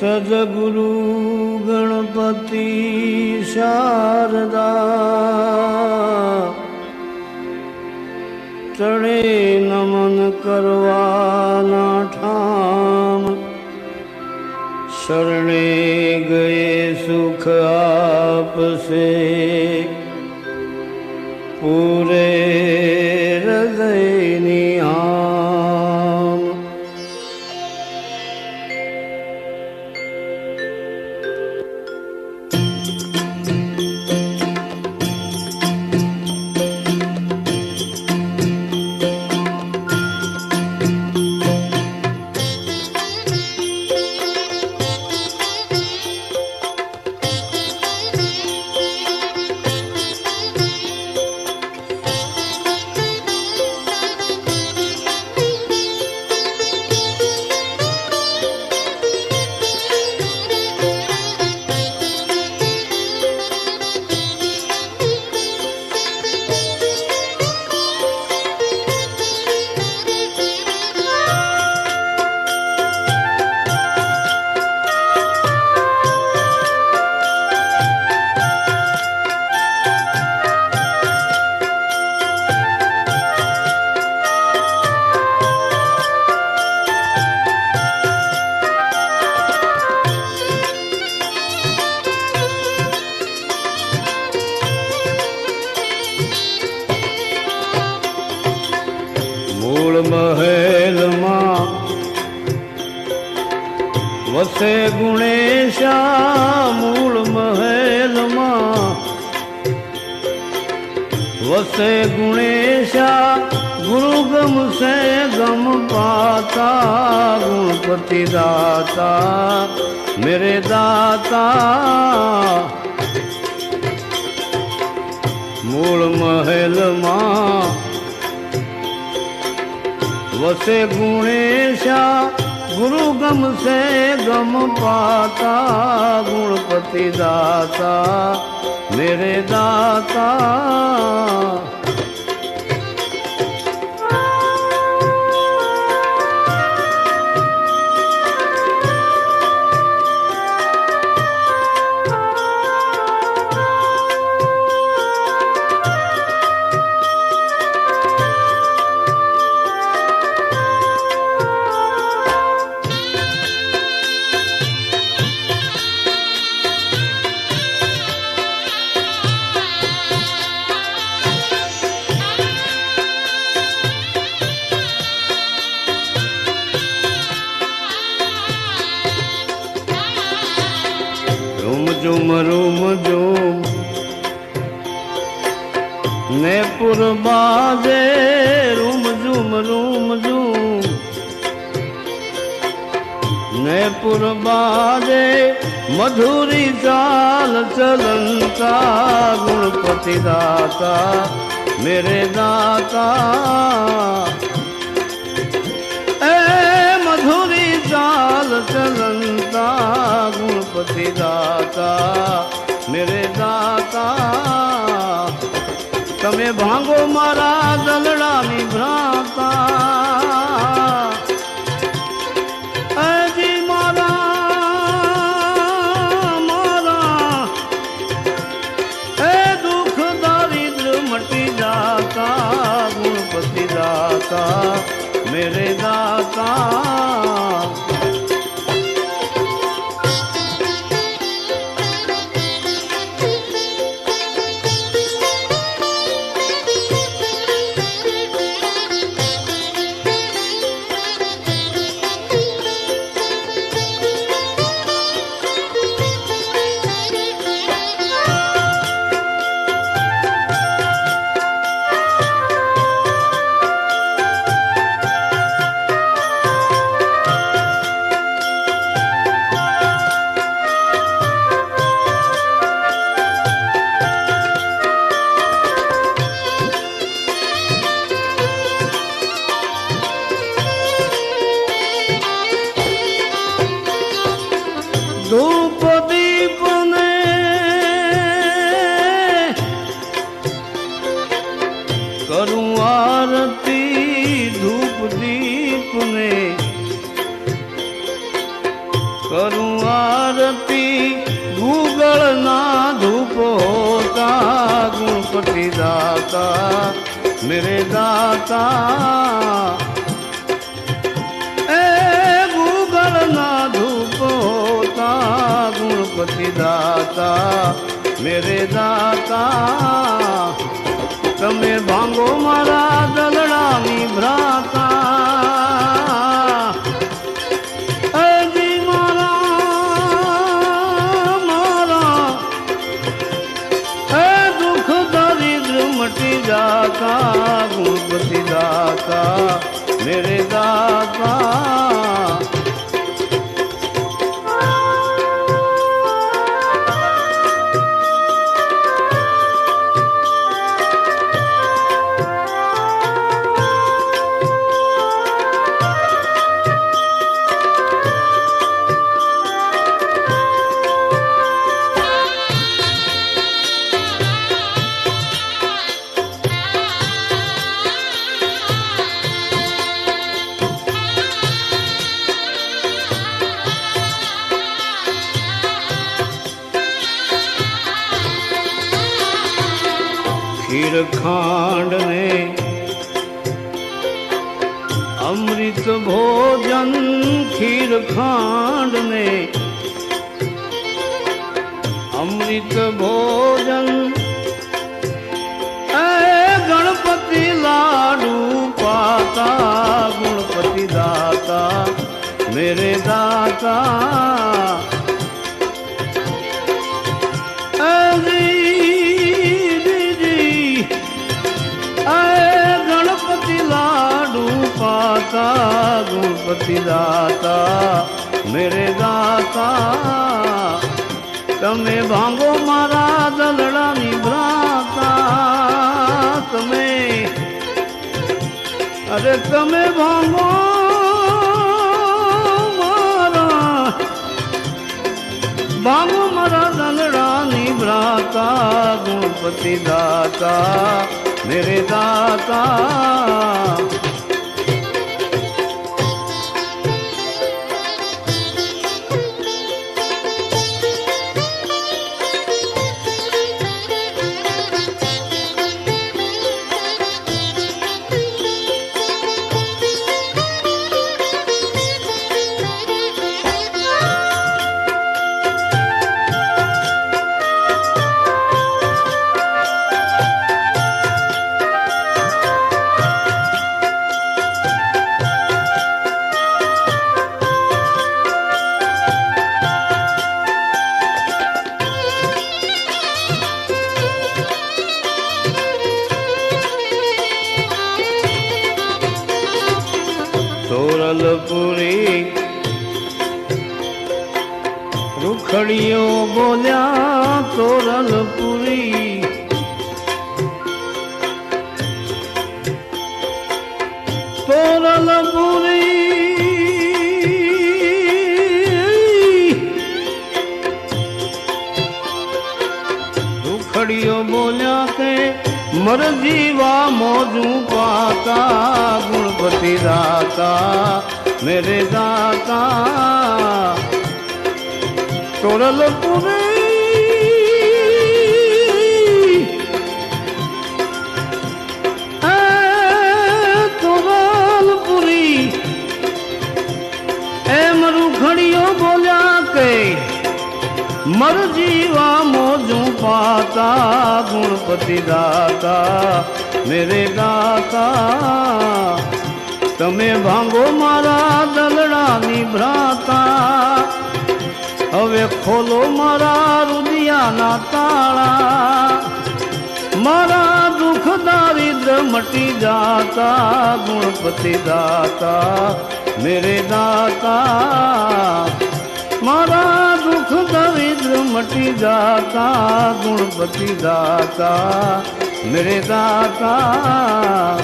ਸਦਗੁਰੂ ਗਣਪਤੀ ਸ਼ਾਰਦਾ से મૂળ મહેલમાં વસે ગુણેશા મૂળ મહેલમાં વસે ગુણેશા ગુરુ ગમશે ગમ પાતા ગુણપતિ દાતા, મેરે દાતા મૂળ મહેલમાં વસે ગુણેશા ગુરુ ગમશે ગમ પાતા ગુણપતિ દાતા મેરે દાતા. ઝુમ રૂમ ઝુમ ને પુરબાજે રૂમ ઝુમ રૂમ ઝુમ. ને પુરબાજે મધુરી ચાલ ચલંતા ગુણપતિ દાતા, મેરે દાતા. એ મધુરી ચાલ ચલંતા ગુણપતિ દાતા મેરે દાતા તમે ભાંગો મારા દલડાની ભ્રાતા કરું આરતી ગૂગળના ધૂપો હોતા ગુણપતિ દાતા, મેરે દાતા. એ ગૂગળના ધૂપો હોતા ગુણપતિ દાતા, મેરે દાતા. તમે ભાંગો મારા દલડાની ભ્રાતા મટી જાતા ગુણપતિ દાતા મેરે દાતા ખીર ખાંડ ને અમૃત ભોજન ખીર ખાંડ ને અમૃત ભોજન એ ગણપતિ લાડુ પાતા ગુણપતિ દાતા મેરે દાતા પાતા दाता મેરે દાતા તમે ભાંગો મારા દલડાની ભ્રાતા તમે અરે તમે ભાંગો મારા ભાંગો મારા દલડાની ભ્રાતા ગુણપતિ દાતા મેરે દાતા રૂખડીઓ બોલ્યા સોરલપુરી સોરલપુરી દુખડીઓ બોલ્યા કે મરજીવા મોજું પાતા ગુણપતિ દાતા મેરે દાતા. તોરલપુરી તોરલપુરી એમ રૂખડીઓ બોલ્યા કે મરજીવા મોજું પાતા, ગુણપતિ દાતા, મેરે દાતા. તમે ભાંગો મારા દલડાની ભ્રાતા. હવે ખોલો મારા રુદિયાના તાળા. મારા દુઃખ દારિદ્ર મટી જાતા, ગુણપતિ દાતા, મેરે દાતા. મારા દુઃખ દરિદ્ર મટી જાતા, ગુણપતિ દાતા, મેરે દાતા.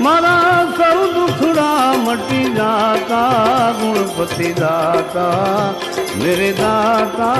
મારા સૌ દુખડા મટી જાતા, ગુણપતિ દાતા. ਮੇਰੇ ਦਾਤਾ।